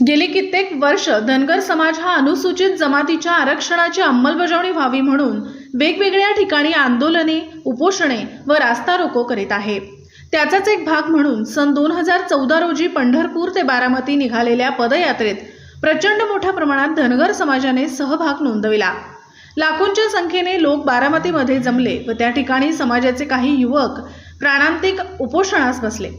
गेली कित्येक वर्ष धनगर समाज हा अनुसूचित जमातीच्या आरक्षणाची अंमलबजावणी व्हावी म्हणून वेगवेगळ्या ठिकाणी आंदोलने उपोषणे व रास्ता रोको करीत आहे. त्याचाच एक भाग म्हणून सन दोन हजार चौदा रोजी पंढरपूर ते बारामती निघालेल्या पदयात्रेत प्रचंड मोठ्या प्रमाणात धनगर समाजाने सहभाग नोंदविला. लाखोंच्या संख्येने लोक बारामतीमध्ये जमले व त्या ठिकाणी समाजाचे काही युवक प्राणांतिक उपोषणास बसले.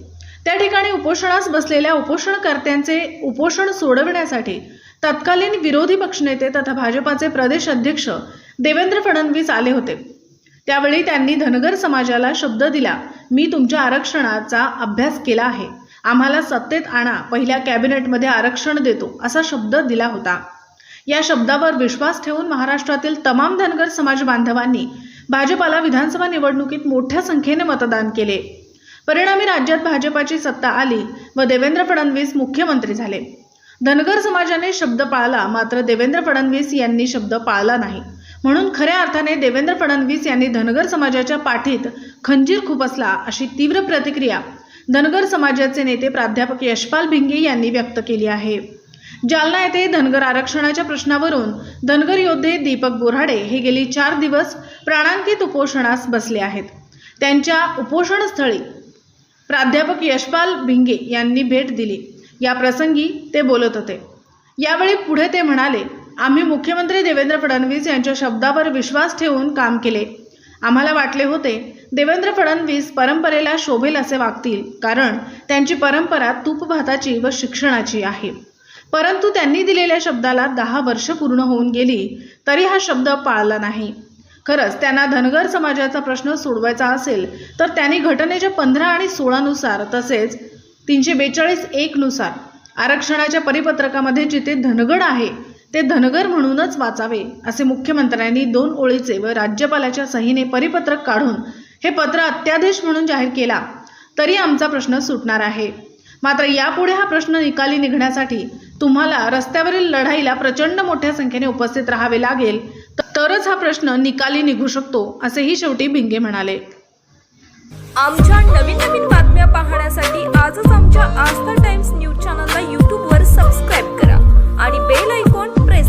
त्या ठिकाणी उपोषणास बसलेल्या उपोषणकर्त्यांचे उपोषण सोडविण्यासाठी तत्कालीन विरोधी पक्षनेते तथा भाजपाचे प्रदेश अध्यक्ष देवेंद्र फडणवीस आले होते. त्यावेळी त्यांनी धनगर समाजाला शब्द दिला मी तुमच्या आरक्षणाचा अभ्यास केला आहे. आम्हाला सत्तेत आणा पहिल्या कॅबिनेटमध्ये आरक्षण देतो असा शब्द दिला होता. या शब्दावर विश्वास ठेवून महाराष्ट्रातील तमाम धनगर समाज बांधवांनी भाजपाला विधानसभा निवडणुकीत मोठ्या संख्येने मतदान केले. परिणामी राज्यात भाजपाची सत्ता आली व देवेंद्र फडणवीस मुख्यमंत्री झाले. धनगर समाजाने शब्द पाळला मात्र देवेंद्र फडणवीस यांनी शब्द पाळला नाही. म्हणून खऱ्या अर्थाने देवेंद्र फडणवीस यांनी धनगर समाजाच्या पाठीत खंजीर खुपसला अशी तीव्र प्रतिक्रिया धनगर समाजाचे नेते प्राध्यापक यशपाल भिंगे यांनी व्यक्त केली आहे. जालना येथे धनगर आरक्षणाच्या प्रश्नावरून धनगर योद्धे दीपक बोराडे हे गेली चार दिवस प्राणांकित उपोषणास बसले आहेत. त्यांच्या उपोषणस्थळी प्राध्यापक यशपाल भिंगे यांनी भेट दिली. या प्रसंगी ते बोलत होते. यावेळी पुढे ते म्हणाले आम्ही मुख्यमंत्री देवेंद्र फडणवीस यांच्या शब्दावर विश्वास ठेवून काम केले. आम्हाला वाटले होते देवेंद्र फडणवीस परंपरेला शोभेल असे वागतील कारण त्यांची परंपरा तूप भाताची व शिक्षणाची आहे. परंतु त्यांनी दिलेल्या शब्दाला दहा वर्ष पूर्ण होऊन गेली तरी हा शब्द पाळला नाही. खरंच त्यांना धनगर समाजाचा प्रश्न सोडवायचा असेल तर त्यांनी घटनेच्या पंधरा आणि सोळानुसार तसेच तीनशे बेचाळीस एकनुसार आरक्षणाच्या परिपत्रकामध्ये जिथे धनगड आहे ते धनगर म्हणूनच वाचावे असे मुख्यमंत्र्यांनी दोन ओळीचे व राज्यपालाच्या सहीने परिपत्रक काढून हे पत्र अत्यादेश म्हणून जाहीर केला तरी आमचा प्रश्न सुटणार आहे. मात्र यापुढे हा प्रश्न निकाली निघण्यासाठी तुम्हाला रस्त्यावरील लढाईला प्रचंड मोठ्या संख्येने उपस्थित राहावे लागेल तरच हा प्रश्न निकाली निघू शकतो असेही शेवटी भिंगे म्हणाले. आमच्या नवीन नवीन बातम्या पाहण्यासाठी आजच आमच्या आस्था टाइम्स न्यूज चॅनलला यूट्यूबवर सबस्क्राईब करा आणि बेल आयकॉन प्रेस